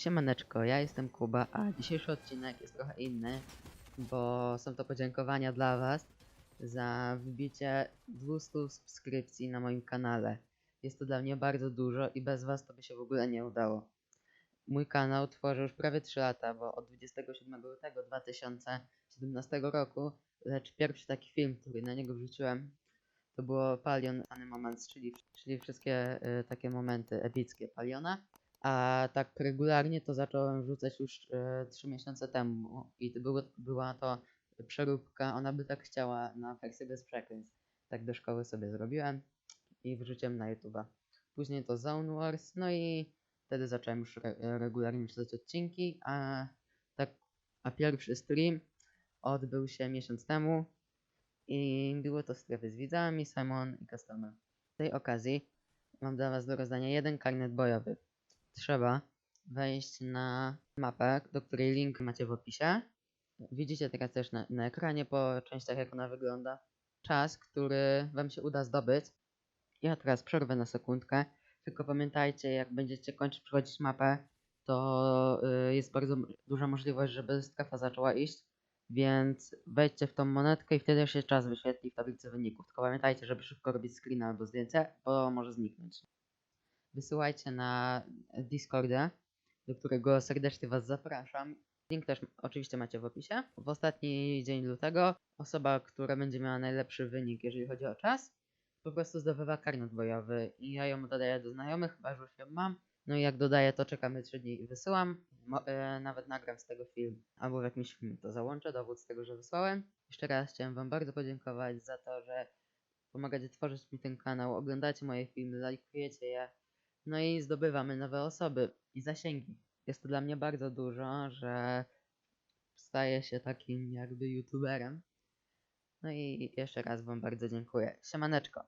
Siemaneczko, ja jestem Kuba, a dzisiejszy odcinek jest trochę inny, bo są to podziękowania dla Was za wbicie 200 subskrypcji na moim kanale. Jest to dla mnie bardzo dużo i bez Was to by się w ogóle nie udało. Mój kanał tworzę już prawie 3 lata, bo od 27 lutego 2017 roku, lecz pierwszy taki film, który na niego wrzuciłem, to było Palion Funny Moments, czyli, czyli wszystkie y, takie momenty epickie Paliona. A tak regularnie to zacząłem wrzucać już e, 3 miesiące temu i to było, była to przeróbka, ona by tak chciała na wersję bez przekleństw. Tak do szkoły sobie zrobiłem i wrzuciłem na YouTube'a. Później to Zone Wars, no i wtedy zacząłem już re regularnie wrzucać odcinki, a tak, a pierwszy stream odbył się miesiąc temu i było to strefy z widzami, Simon i Customer. Z tej okazji mam dla Was do rozdania jeden karnet bojowy trzeba wejść na mapę, do której link macie w opisie. Widzicie teraz też na, na ekranie po częściach, jak ona wygląda. Czas, który Wam się uda zdobyć. Ja teraz przerwę na sekundkę. Tylko pamiętajcie, jak będziecie kończyć przechodzić mapę, to y, jest bardzo duża możliwość, żeby strefa zaczęła iść. Więc wejdźcie w tą monetkę i wtedy się czas wyświetli w tablicy wyników. Tylko pamiętajcie, żeby szybko robić screen albo zdjęcie, bo może zniknąć wysyłajcie na Discorda, do którego serdecznie Was zapraszam. Link też oczywiście macie w opisie. W ostatni dzień lutego osoba, która będzie miała najlepszy wynik, jeżeli chodzi o czas, po prostu zdobywa karnet bojowy i ja ją dodaję do znajomych, chyba że już ją mam. No i jak dodaję, to czekamy 3 dni i wysyłam. Mo- e, nawet nagram z tego film, albo w jakimś filmie to załączę, dowód z tego, że wysłałem. Jeszcze raz chciałem Wam bardzo podziękować za to, że pomagacie tworzyć mi ten kanał, oglądacie moje filmy, lajkujecie je. No i zdobywamy nowe osoby i zasięgi. Jest to dla mnie bardzo dużo, że staję się takim jakby youtuberem. No i jeszcze raz Wam bardzo dziękuję. Siemaneczko.